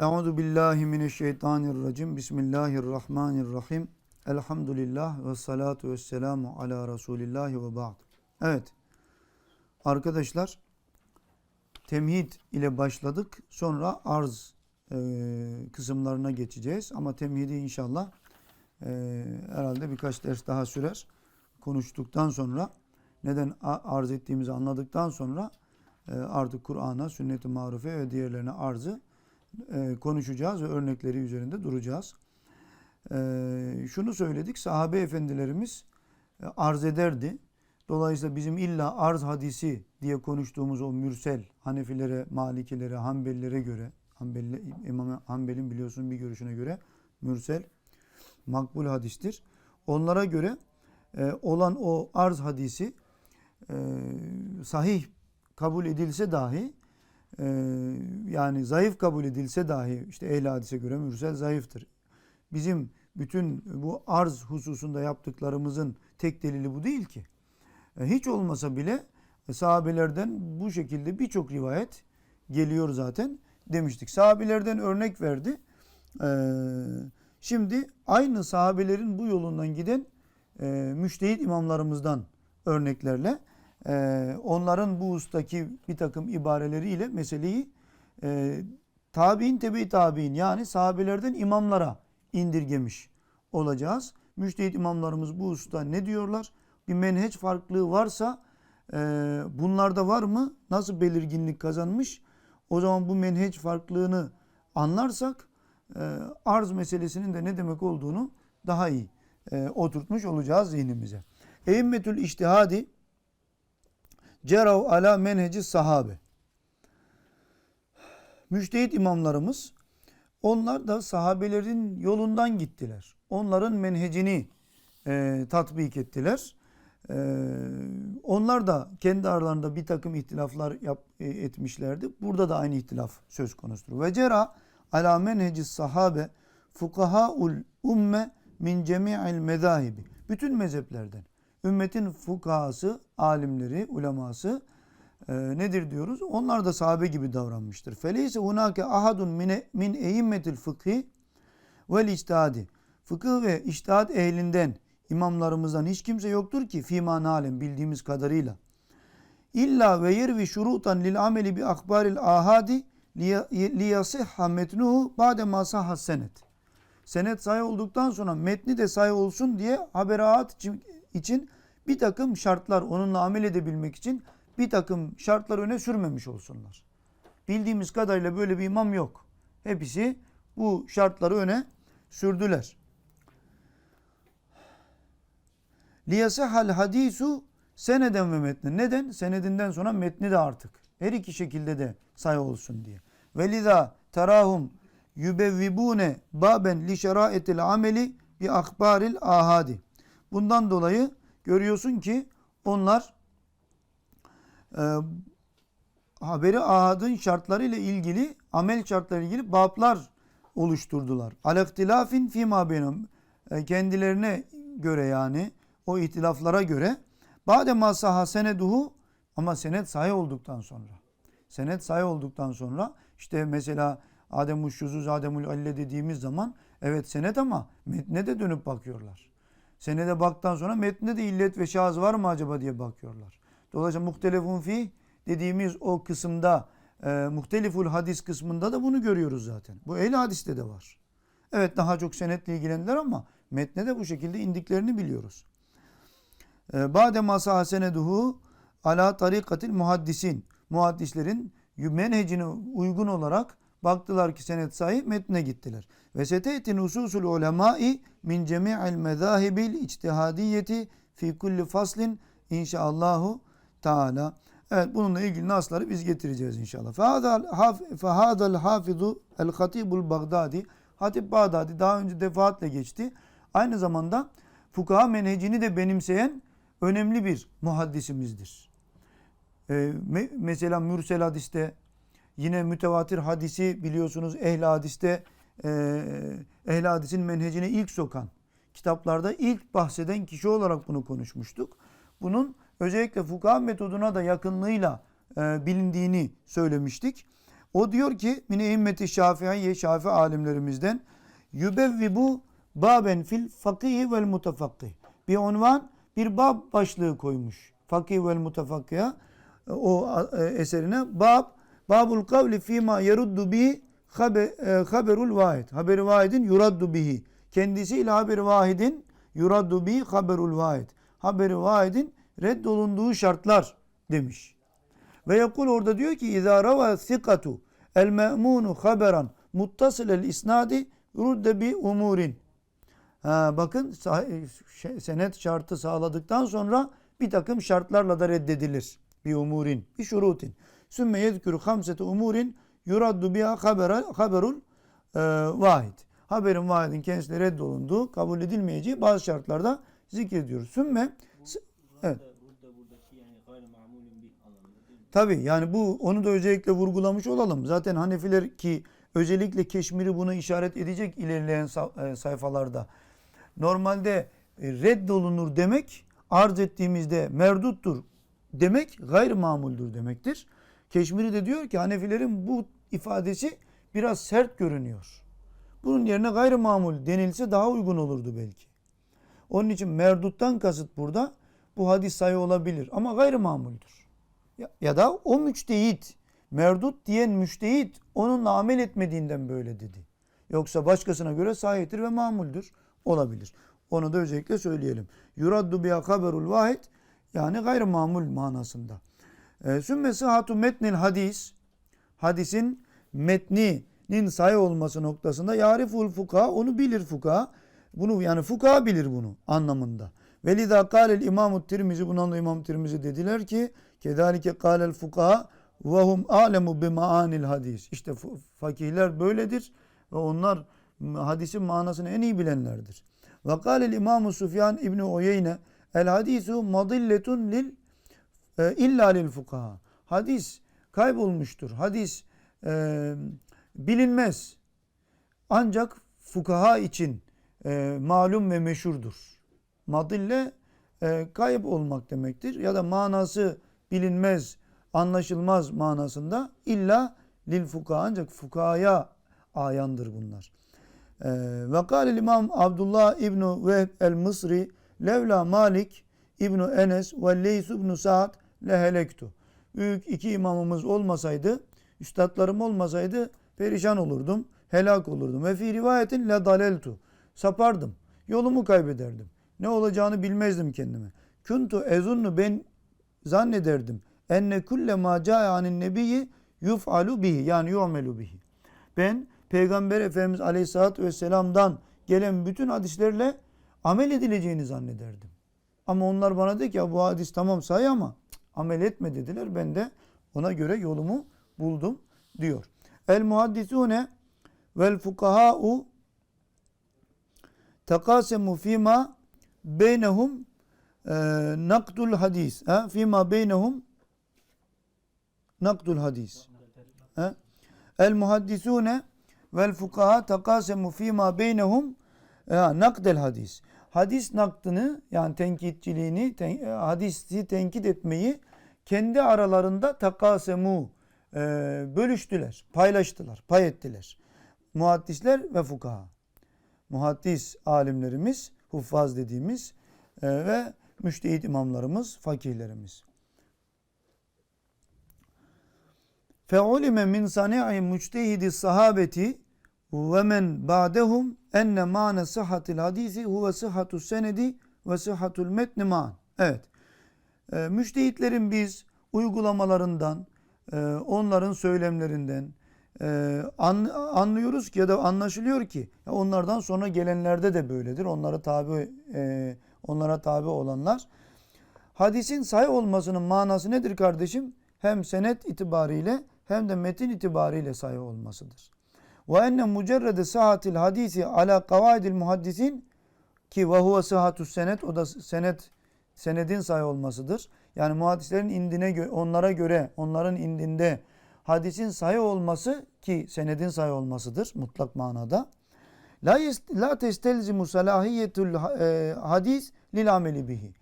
Euzu billahi mineşşeytanirracim. Bismillahirrahmanirrahim. Elhamdülillah ve salatu ve selamu ala Resulillah ve ba'd. Evet. Arkadaşlar temhid ile başladık. Sonra arz e, kısımlarına geçeceğiz. Ama temhidi inşallah e, herhalde birkaç ders daha sürer. Konuştuktan sonra neden arz ettiğimizi anladıktan sonra e, artık Kur'an'a, sünnet-i marufe ve diğerlerine arzı e, konuşacağız ve örnekleri üzerinde duracağız. E, şunu söyledik, sahabe efendilerimiz e, arz ederdi. Dolayısıyla bizim illa arz hadisi diye konuştuğumuz o mürsel Hanefilere, Malikilere, Hanbelilere göre, Hanbeli, İmam Hanbel'in biliyorsun bir görüşüne göre mürsel makbul hadistir. Onlara göre e, olan o arz hadisi e, sahih kabul edilse dahi e, yani zayıf kabul edilse dahi işte ehl hadise göre mürsel zayıftır. Bizim bütün bu arz hususunda yaptıklarımızın tek delili bu değil ki. E, hiç olmasa bile e, sahabelerden bu şekilde birçok rivayet geliyor zaten demiştik. Sahabelerden örnek verdi. E, şimdi aynı sahabelerin bu yolundan giden e, müştehit imamlarımızdan örneklerle e, onların bu ustaki bir takım ibareleriyle meseleyi e, tabi'in tebe tabi'in yani sahabelerden imamlara indirgemiş olacağız. Müştehit imamlarımız bu usta ne diyorlar? Bir menheç farklılığı varsa e, bunlarda var mı? Nasıl belirginlik kazanmış? O zaman bu menheç farklılığını anlarsak e, arz meselesinin de ne demek olduğunu daha iyi e, oturtmuş olacağız zihnimize. Eimmetül iştihadi cerav ala menheci sahabe. Müştehit imamlarımız onlar da sahabelerin yolundan gittiler. Onların menhecini e, tatbik ettiler. E, onlar da kendi aralarında bir takım ihtilaflar yap, e, etmişlerdi. Burada da aynı ihtilaf söz konusudur. Ve cera ala menheci sahabe fukahaul umme min cemi'il mezahibi. Bütün mezheplerden. Ümmetin fukahası, alimleri, uleması e, nedir diyoruz? Onlar da sahabe gibi davranmıştır. Feleyse hunake ahadun mine, min eimmetil fıkhi vel içtihadi. Fıkıh ve içtihat ehlinden, imamlarımızdan hiç kimse yoktur ki fîmâ nâlem bildiğimiz kadarıyla. İlla ve yervi şurutan lil ameli bi akbaril ahadi liyasihha metnuhu ba'de ma sahha senet. Senet sayı olduktan sonra metni de sayı olsun diye haberaat için bir takım şartlar onunla amel edebilmek için bir takım şartlar öne sürmemiş olsunlar. Bildiğimiz kadarıyla böyle bir imam yok. Hepsi bu şartları öne sürdüler. Liyasehal hadisu seneden ve metni. Neden? Senedinden sonra metni de artık. Her iki şekilde de sayı olsun diye. Ve liza terahum yübevvibune baben li şeraitil ameli bi akbaril ahadi. Bundan dolayı görüyorsun ki onlar e, haberi ahadın şartları ile ilgili amel şartları ile ilgili bablar oluşturdular. Alektilafin fîmâ benim kendilerine göre yani o ihtilaflara göre bade masaha seneduhu ama senet sahih olduktan sonra senet sahih olduktan sonra işte mesela Ademul şuzuz Ademul alle dediğimiz zaman evet senet ama metne de dönüp bakıyorlar. Senede baktıktan sonra metne de illet ve şahız var mı acaba diye bakıyorlar. Dolayısıyla muhtelefun fi dediğimiz o kısımda e, muhteliful hadis kısmında da bunu görüyoruz zaten. Bu ehl hadiste de var. Evet daha çok senetle ilgilendiler ama metne de bu şekilde indiklerini biliyoruz. E, Bade masa seneduhu ala tarikatil muhaddisin. Muhaddislerin menhecine uygun olarak baktılar ki senet sahih metne gittiler. Ve setetin ususul ulemai min cemi'il mezahibil içtihadiyeti fi kulli faslin inşaallahu Teala. Evet bununla ilgili nasları biz getireceğiz inşallah. Fehadal hafizu el hatibul Bagdadi. Hatip Bağdadi daha önce defaatle geçti. Aynı zamanda fukaha menhecini de benimseyen önemli bir muhaddisimizdir. Ee, me mesela mürsel hadiste yine mütevatir hadisi biliyorsunuz ehl hadiste e, ehl hadisin menhecine ilk sokan kitaplarda ilk bahseden kişi olarak bunu konuşmuştuk. Bunun özellikle fukaha metoduna da yakınlığıyla e, bilindiğini söylemiştik. O diyor ki mine immeti şafiiye şafi alimlerimizden yübevvibu baben fil fakih vel mutafakkih. Bir unvan bir bab başlığı koymuş. Fakih vel mutafakkiha o e, eserine bab babul kavli fima yeruddu bi e, haberul vahid. Haberi vahidin yuraddu bihi. Kendisiyle haberi vahidin yuraddu bihi haberul vahid. Haberi vahidin reddolunduğu şartlar demiş. Ve yakul orada diyor ki İzâ rava sikatu el me'munu haberan muttasıl el isnadi rudde bi umurin. Bakın şey, senet şartı sağladıktan sonra bir takım şartlarla da reddedilir. Bir umurin, bir şurutin. Sümme yedkürü hamsete umurin yuraddu biha haberul e, vahid. Haberin vahidin kendisine reddolunduğu, kabul edilmeyeceği bazı şartlarda zikrediyoruz. Sümme evet. Buradaki yani bu onu da özellikle vurgulamış olalım. Zaten Hanefiler ki özellikle Keşmir'i bunu işaret edecek ilerleyen e, sayfalarda. Normalde e, reddolunur demek arz ettiğimizde merduttur demek gayr mamuldür demektir. Keşmiri de diyor ki Hanefilerin bu ifadesi biraz sert görünüyor. Bunun yerine gayri mamul denilse daha uygun olurdu belki. Onun için merduttan kasıt burada bu hadis sayı olabilir ama gayri mamuldür. Ya, ya da o müçtehit, merdut diyen müçtehit onunla amel etmediğinden böyle dedi. Yoksa başkasına göre sahihtir ve mamuldür. Olabilir. Onu da özellikle söyleyelim. Yuraddu biha haberul vahid yani gayrı mamul manasında. E, Sümme sıhhatu metnil hadis hadisin metninin sahih olması noktasında yariful fuka onu bilir fuka. Bunu yani fuka bilir bunu anlamında. Velida kâlel imamu tirmizi bundan da imam tirmizi dediler ki kedalike kâlel fuka ve hum alemu bi maanil hadis. İşte fakihler böyledir ve onlar hadisin manasını en iyi bilenlerdir. Ve kâlel imamu Sufyan İbni Uyeyne el hadisu madilletun lil e, illa lil fukaha. Hadis kaybolmuştur. Hadis e, bilinmez. Ancak fukaha için e, malum ve meşhurdur. Madille e, kayıp olmak demektir. Ya da manası bilinmez, anlaşılmaz manasında illa lil fukaha ancak fukahaya ayandır bunlar. E, ve kâlel imam Abdullah İbnu Vehb el-Mısri levla Malik İbnu Enes ve Leys İbnu Sa'd lehelektu. Büyük iki imamımız olmasaydı, üstadlarım olmasaydı perişan olurdum, helak olurdum. Ve fi rivayetin la daleltu. Sapardım, yolumu kaybederdim. Ne olacağını bilmezdim kendime. Kuntu ezunnu ben zannederdim. Enne kulle ma ca'e anin nebiyyi yuf'alu bihi yani yu'melu bihi. Ben Peygamber Efendimiz Aleyhisselatü Vesselam'dan gelen bütün hadislerle amel edileceğini zannederdim. Ama onlar bana dedi ki ya bu hadis tamam say ama amel etme dediler. Ben de ona göre yolumu buldum diyor. El muhaddisune vel fukaha'u tekasemu fima beynehum e, nakdul hadis. Ha? Fima beynehum nakdul hadis. Ha? El muhaddisune vel fukaha tekasemu fima beynehum ya, nakdel hadis hadis naklını yani tenkitçiliğini, ten, e, hadisi tenkit etmeyi kendi aralarında takasemu e, bölüştüler, paylaştılar, pay ettiler. Muhaddisler ve fukaha. Muhaddis alimlerimiz, huffaz dediğimiz e, ve müştehit imamlarımız, fakirlerimiz. Fe'ulime min sani'i müçtehidi sahabeti ve men ba'dehum enne mâne sıhhatil hadisi huve sıhhatu senedi ve sıhhatul metni ma'an. Evet. E, müştehitlerin biz uygulamalarından, e, onların söylemlerinden e, an, anlıyoruz ki ya da anlaşılıyor ki ya onlardan sonra gelenlerde de böyledir. Onlara tabi e, onlara tabi olanlar. Hadisin sahih olmasının manası nedir kardeşim? Hem senet itibariyle hem de metin itibariyle sahih olmasıdır. Ve enne mucerrede sıhhatil hadisi ala kavaidil muhaddisin ki ve huve sıhhatus senet o da senet senedin sahih olmasıdır. Yani muhaddislerin indine onlara göre onların indinde hadisin sahih olması ki senedin sahih olmasıdır mutlak manada. La la testelzimu salahiyetul e, hadis lil ameli bihi.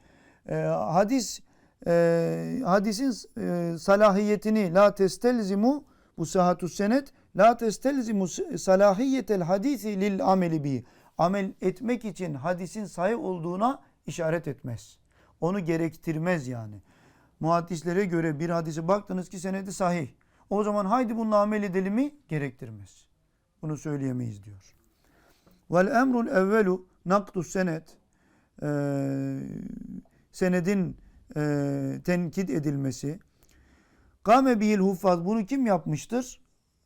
E, hadis e, hadisin salahiyetini la testelzimu bu sıhhatu senet la testelzimu salahiyetel hadisi lil ameli bi. Amel etmek için hadisin sahih olduğuna işaret etmez. Onu gerektirmez yani. Muhaddislere göre bir hadise baktınız ki senedi sahih. O zaman haydi bununla amel edelim mi? Gerektirmez. Bunu söyleyemeyiz diyor. Vel emrul evvelu nakdu senet. Ee, senedin e, tenkit edilmesi. Kame bihil huffaz. Bunu kim yapmıştır?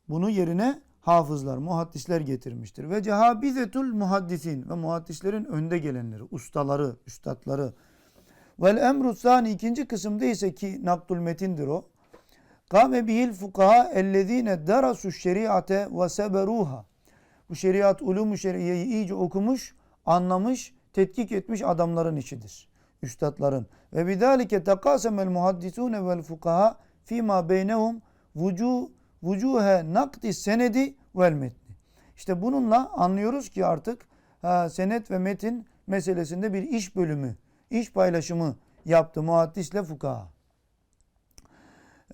Bunu yerine hafızlar, muhaddisler getirmiştir. Ve cehabizetul muhaddisin ve muhaddislerin önde gelenleri, ustaları, üstadları. Vel emru sani ikinci kısımda ise ki nakdul metindir o. Kame bihil fukaha ellezine darasu şeriate ve seberuha. Bu şeriat, ulumu şeriyeyi iyice okumuş, anlamış, tetkik etmiş adamların işidir. Üstadların. Ve bidalike tekasemel muhaddisune vel fukaha fima beynehum vucu vucuhe nakdi senedi vel metni. İşte bununla anlıyoruz ki artık ha, senet ve metin meselesinde bir iş bölümü, iş paylaşımı yaptı muhaddisle fukaha.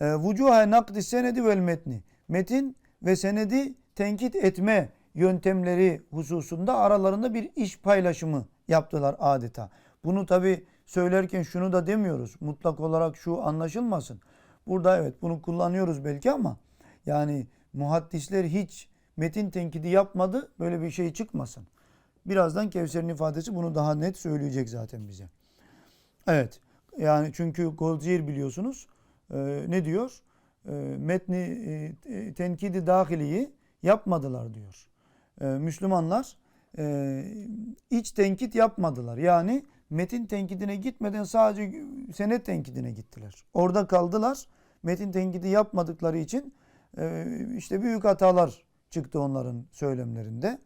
E, vucuhe nakdi senedi vel metni. Metin ve senedi tenkit etme yöntemleri hususunda aralarında bir iş paylaşımı yaptılar adeta. Bunu tabi söylerken şunu da demiyoruz. Mutlak olarak şu anlaşılmasın. Burada evet bunu kullanıyoruz belki ama yani muhaddisler hiç metin tenkidi yapmadı. Böyle bir şey çıkmasın. Birazdan Kevser'in ifadesi bunu daha net söyleyecek zaten bize. Evet. Yani çünkü Goldziyer biliyorsunuz e, ne diyor? E, metni e, tenkidi dahiliyi yapmadılar diyor. E, Müslümanlar e, iç tenkit yapmadılar. Yani metin tenkidine gitmeden sadece senet tenkidine gittiler. Orada kaldılar. Metin tenkidi yapmadıkları için işte büyük hatalar çıktı onların söylemlerinde.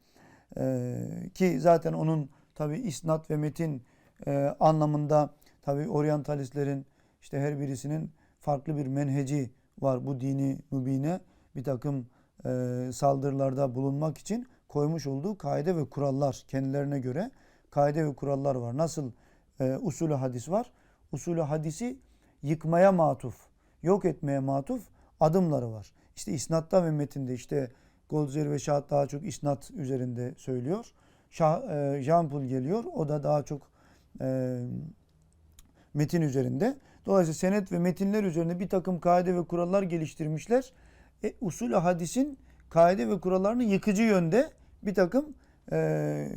E, ki zaten onun tabi isnat ve metin e, anlamında tabi oryantalistlerin işte her birisinin farklı bir menheci var bu dini mübine bir takım e, saldırılarda bulunmak için koymuş olduğu kaide ve kurallar kendilerine göre kaide ve kurallar var. Nasıl e, usulü hadis var? Usulü hadisi yıkmaya matuf, yok etmeye matuf adımları var. İşte isnatta ve metinde işte Goldziyer ve Şahat daha çok isnat üzerinde söylüyor. Şah, e, Jean Paul geliyor. O da daha çok e, metin üzerinde. Dolayısıyla senet ve metinler üzerinde bir takım kaide ve kurallar geliştirmişler. E, usulü hadisin kaide ve kurallarını yıkıcı yönde bir takım e,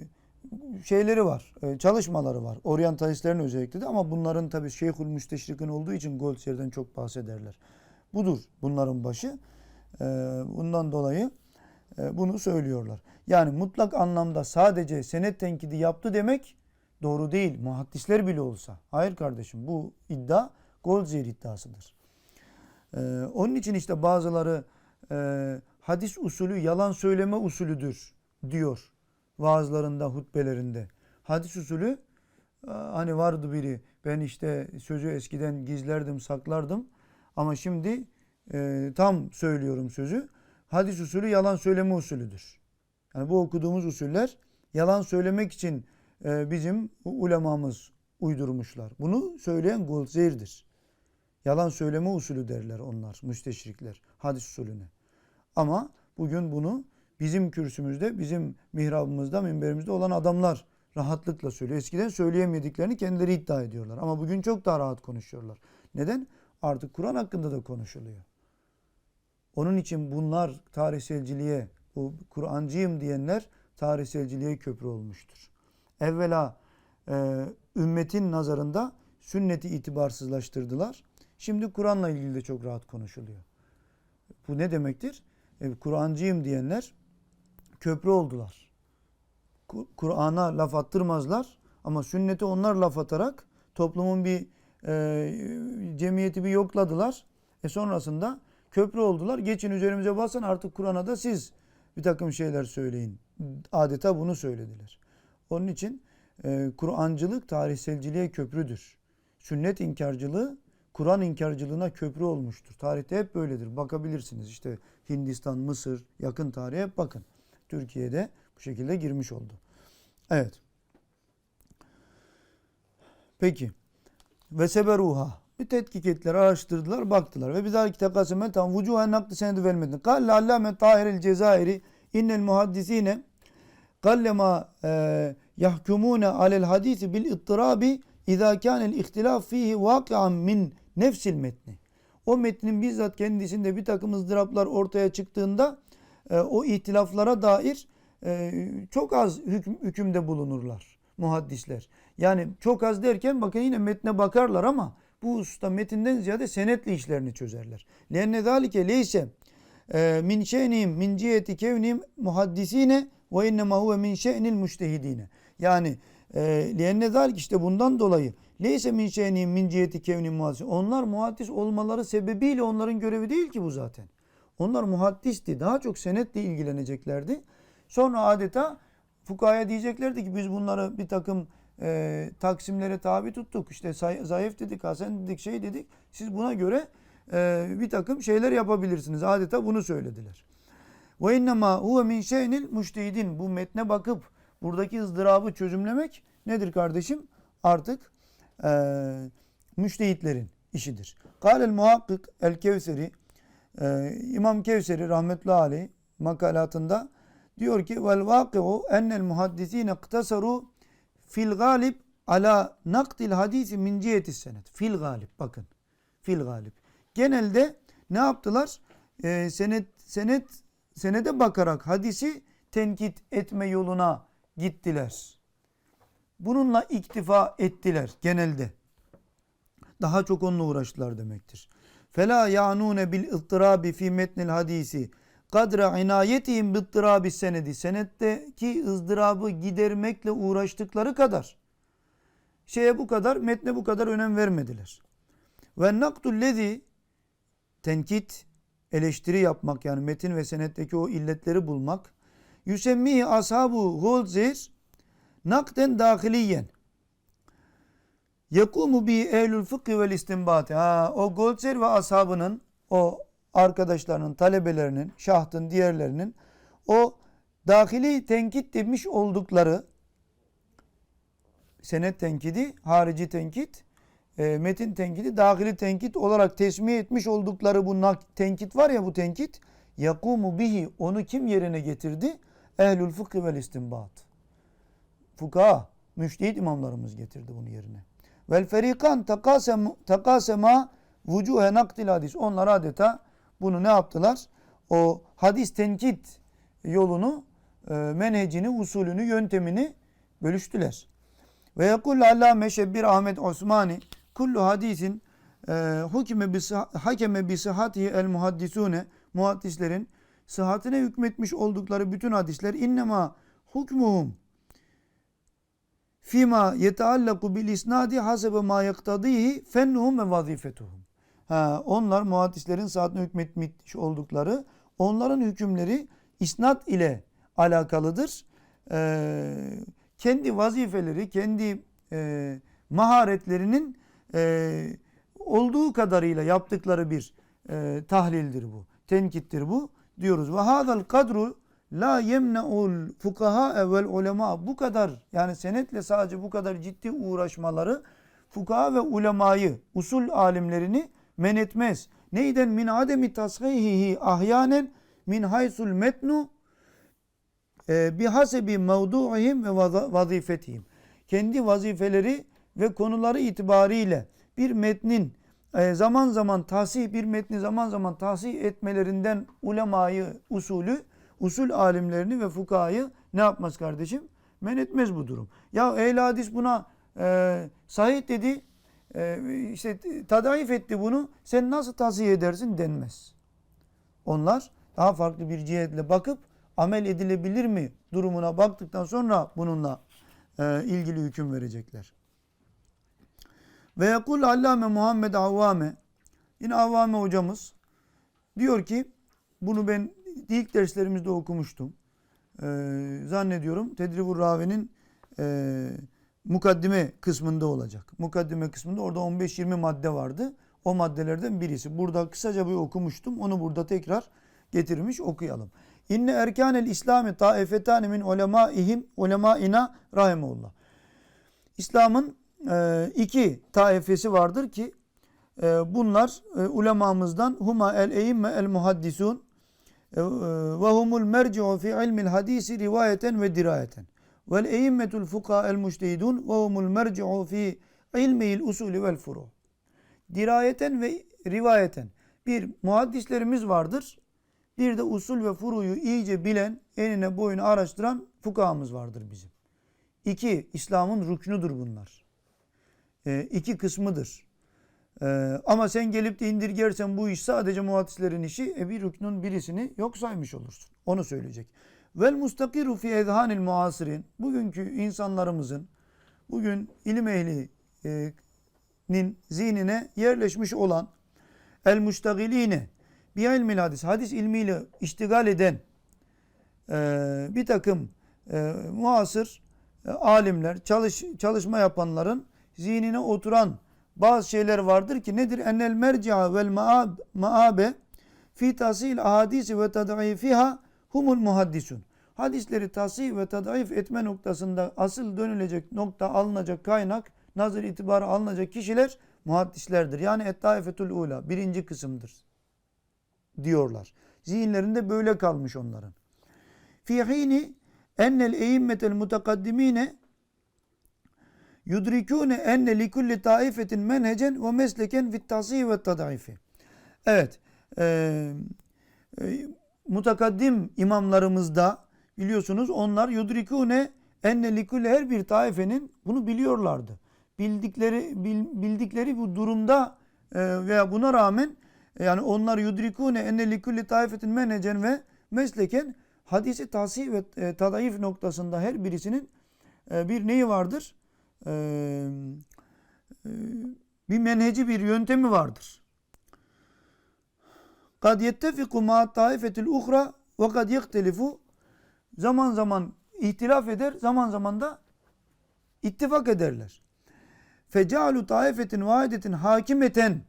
şeyleri var, e, çalışmaları var. Oryantalistlerin özellikle de ama bunların tabi Şeyhül Müsteşrik'in olduğu için Goldsier'den çok bahsederler. Budur bunların başı. E, bundan dolayı e, bunu söylüyorlar. Yani mutlak anlamda sadece senet tenkidi yaptı demek doğru değil. Muhaddisler bile olsa. Hayır kardeşim bu iddia Goldzier iddiasıdır. E, onun için işte bazıları e, hadis usulü yalan söyleme usulüdür diyor vaazlarında, hutbelerinde. Hadis usulü hani vardı biri ben işte sözü eskiden gizlerdim, saklardım ama şimdi e, tam söylüyorum sözü. Hadis usulü yalan söyleme usulüdür. Yani bu okuduğumuz usuller yalan söylemek için e, bizim ulemamız uydurmuşlar. Bunu söyleyen Goldzer'dir. Yalan söyleme usulü derler onlar, müsteşrikler, hadis usulüne. Ama bugün bunu bizim kürsümüzde, bizim mihrabımızda, minberimizde olan adamlar rahatlıkla söylüyor. Eskiden söyleyemediklerini kendileri iddia ediyorlar. Ama bugün çok daha rahat konuşuyorlar. Neden? Artık Kur'an hakkında da konuşuluyor. Onun için bunlar tarihselciliğe, bu Kur'ancıyım diyenler tarihselciliğe köprü olmuştur. Evvela e, ümmetin nazarında sünneti itibarsızlaştırdılar. Şimdi Kur'an'la ilgili de çok rahat konuşuluyor. Bu ne demektir? E, Kur'ancıyım diyenler köprü oldular. Kur'an'a laf attırmazlar ama sünnete onlar laf atarak toplumun bir e, cemiyeti bir yokladılar. E sonrasında köprü oldular. Geçin üzerimize basın artık Kur'an'a da siz bir takım şeyler söyleyin. Adeta bunu söylediler. Onun için e, Kur'ancılık tarihselciliğe köprüdür. Sünnet inkarcılığı Kur'an inkarcılığına köprü olmuştur. Tarihte hep böyledir. Bakabilirsiniz işte Hindistan, Mısır, yakın tarihe bakın. Türkiye'de bu şekilde girmiş oldu. Evet. Peki. Ve seberuha. Bir tetkik ettiler, araştırdılar, baktılar. Ve bir daha tekaseme tam vucuhen nakli senedi vermedin. Kalle allame tahir el cezairi innel muhaddisine kallema e, yahkumune alel hadisi bil ittirabi izâ kânel ihtilaf fihi vakian min nefsil metni. O metnin bizzat kendisinde bir takım ızdıraplar ortaya çıktığında e, o ihtilaflara dair e, çok az hüküm, hükümde bulunurlar muhaddisler. Yani çok az derken bakın yine metne bakarlar ama bu hususta metinden ziyade senetle işlerini çözerler. Lenne zalike leyse e, min şe'nihim min ciheti kevnihim muhaddisine ve innema huve min şe'nil müştehidine. Yani e, lenne zalik işte bundan dolayı leyse min şe'nihim min ciheti kevnihim muhaddisine. Onlar muhaddis olmaları sebebiyle onların görevi değil ki bu zaten. Onlar muhaddisti. Daha çok senetle ilgileneceklerdi. Sonra adeta fukaya diyeceklerdi ki biz bunları bir takım e, taksimlere tabi tuttuk. İşte zayıf dedik, hasen dedik, şey dedik. Siz buna göre e, bir takım şeyler yapabilirsiniz. Adeta bunu söylediler. Ve innema huve min şeynil müştehidin. Bu metne bakıp buradaki ızdırabı çözümlemek nedir kardeşim? Artık e, müştehitlerin işidir. Kâlel muhakkik el Kevseri e, İmam Kevseri rahmetullahi aleyh makalatında diyor ki vel vaki'u ennel muhaddisine iktasaru fil galib ala naktil hadisi min ciheti senet. Fil galib bakın. Fil galib. Genelde ne yaptılar? Ee, senet senet senede bakarak hadisi tenkit etme yoluna gittiler. Bununla iktifa ettiler genelde. Daha çok onunla uğraştılar demektir. Fela yanune bil ittirabi fi metnil hadisi kadra inayetihim bittirabi senedi. Senetteki ızdırabı gidermekle uğraştıkları kadar şeye bu kadar, metne bu kadar önem vermediler. Ve naktul lezi tenkit, eleştiri yapmak yani metin ve senetteki o illetleri bulmak. Yüsemmihi ashabu Goldzir nakden dahiliyen. Yekumu bi ehlül fıkhi vel istinbati. Ha, o Goldzir ve ashabının o arkadaşlarının, talebelerinin, şahtın diğerlerinin o dahili tenkit demiş oldukları senet tenkidi, harici tenkit, e, metin tenkidi, dahili tenkit olarak tesmih etmiş oldukları bu tenkit var ya bu tenkit, yakumu bihi onu kim yerine getirdi? Ehlül fıkhi vel istinbat. Fukaha, müştehit imamlarımız getirdi bunu yerine. Vel ferikan takasem, takasema vucuhe naktil hadis. Onlar adeta bunu ne yaptılar? O hadis tenkit yolunu, e, menhecini, usulünü, yöntemini bölüştüler. Ve yekul allame şebbir Ahmet Osmani kullu hadisin e, hukme bi hakeme bi sıhhatihi el muhaddisune muhaddislerin sıhhatine hükmetmiş oldukları bütün hadisler innema hukmuhum fima yeteallaku bil isnadi hasebe ma yaktadihi fennuhum ve vazifetuhum. Ha, onlar muhaddislerin saatine hükmetmiş oldukları onların hükümleri isnat ile alakalıdır. Ee, kendi vazifeleri, kendi e, maharetlerinin e, olduğu kadarıyla yaptıkları bir e, tahlildir bu. Tenkittir bu diyoruz. Ve hadal kadru la yemneul fukaha evvel ulema bu kadar yani senetle sadece bu kadar ciddi uğraşmaları fukaha ve ulemayı, usul alimlerini men etmez. Neyden min ademi tashihihi ahyanen min haysul metnu e, bi hasebi mevdu'ihim ve vazifetihim. Kendi vazifeleri ve konuları itibariyle bir metnin e, zaman zaman tahsih bir metni zaman zaman tahsih etmelerinden ulemayı, usulü, usul alimlerini ve fukahayı ne yapmaz kardeşim? Men etmez bu durum. Ya ehl hadis buna e, sahih dedi, işte tadayif etti bunu. Sen nasıl tahsih edersin denmez. Onlar daha farklı bir cihetle bakıp amel edilebilir mi durumuna baktıktan sonra bununla e, ilgili hüküm verecekler. Ve yakul allame Muhammed Avvame yine Avvame hocamız diyor ki bunu ben ilk derslerimizde okumuştum. Ee, zannediyorum Tedribur Ravi'nin e, mukaddime kısmında olacak. Mukaddime kısmında orada 15-20 madde vardı. O maddelerden birisi. Burada kısaca bir okumuştum. Onu burada tekrar getirmiş okuyalım. İnne erkanel İslami taifetani min ulemaihim ulemaina rahimullah. İslam'ın e, iki taifesi vardır ki e, bunlar e, ulemamızdan huma el eimme el muhaddisun ve humul merci'u fi ilmil hadisi rivayeten ve dirayeten. Vel eimmetul fuka el müştehidun ve humul merci'u fi ilmil usulü vel furu. Dirayeten ve rivayeten. Bir muhaddislerimiz vardır. Bir de usul ve furuyu iyice bilen, enine boyunu araştıran fukahamız vardır bizim. İki, İslam'ın rüknudur bunlar. E, iki kısmıdır. E, ama sen gelip de indirgersen bu iş sadece muhaddislerin işi, e, bir rüknün birisini yok saymış olursun. Onu söyleyecek. Vel mustakiru fi ezhanil muasirin. Bugünkü insanlarımızın, bugün ilim ehlinin zihnine yerleşmiş olan el müştagiline bi ilmil hadis, hadis ilmiyle iştigal eden e, bir takım e, muasır e, alimler, çalış, çalışma yapanların zihnine oturan bazı şeyler vardır ki nedir? Enel merci'a vel maab, maabe fi tasil ahadisi ve tad'ifiha humul muhaddisun. Hadisleri tasih ve tad'if etme noktasında asıl dönülecek nokta alınacak kaynak, nazır itibarı alınacak kişiler muhaddislerdir. Yani et-taifetul ula birinci kısımdır diyorlar. Zihinlerinde böyle kalmış onların. Fi hini ennel eimmetel mutakaddimine yudrikune enne likulli taifetin menhecen ve mesleken fit tasih ve tadaifi. Evet. E, e, mutakaddim imamlarımızda biliyorsunuz onlar yudrikune enne likulli her bir taifenin bunu biliyorlardı. Bildikleri bil- bildikleri bu durumda e, veya buna rağmen e, yani onlar yudrikune enne likulli taifetin menhecen ve mesleken hadisi tasih ve e, tadayif noktasında her birisinin bir neyi vardır? Bir menheci bir yöntemi vardır. Kad yettefiku ma taifetil uhra ve kad yehtelifu zaman zaman ihtilaf eder, zaman zaman da ittifak ederler. Fecalu taifetin vahidetin hakimeten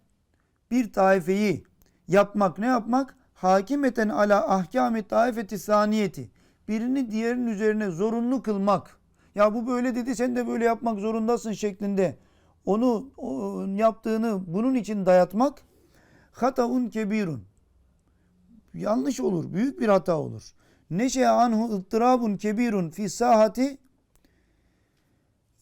bir taifeyi yapmak ne yapmak? Hakimeten ala ahkami taifeti saniyeti. Birini diğerinin üzerine zorunlu kılmak. Ya bu böyle dedi sen de böyle yapmak zorundasın şeklinde. Onu yaptığını bunun için dayatmak hataun kebirun. Yanlış olur. Büyük bir hata olur. Neşe anhu ıttırabun kebirun fi sahati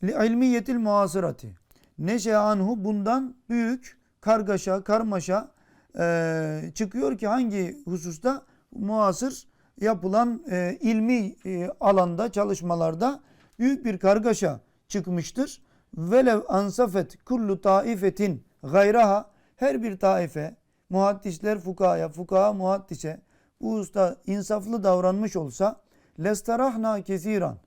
li ilmiyetil muasırati. Neşe anhu bundan büyük kargaşa, karmaşa e, çıkıyor ki hangi hususta muasır yapılan e, ilmi e, alanda çalışmalarda büyük bir kargaşa çıkmıştır. Velev ansafet kullu taifetin gayraha her bir taife muhaddisler fukaya, fukaha muhaddise bu usta insaflı davranmış olsa lestarahna kesiran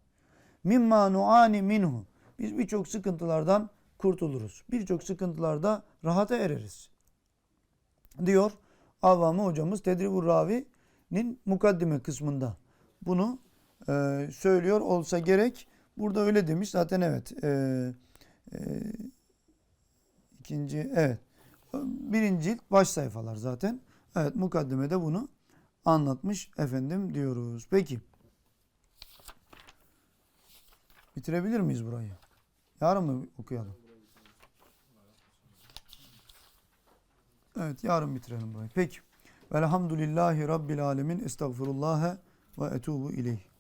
mimma nuani minhu biz birçok sıkıntılardan kurtuluruz. Birçok sıkıntılarda rahata ereriz. Diyor Avvami hocamız Tedribur Ravi'nin mukaddime kısmında. Bunu e, söylüyor olsa gerek. Burada öyle demiş zaten evet. E, e, ikinci evet. Birinci cilt baş sayfalar zaten. Evet mukaddimede bunu anlatmış efendim diyoruz. Peki. Bitirebilir miyiz burayı? Yarın mı okuyalım? Evet yarın bitirelim burayı. Peki. Velhamdülillahi Rabbil Alemin. Estağfurullah ve etubu ileyh.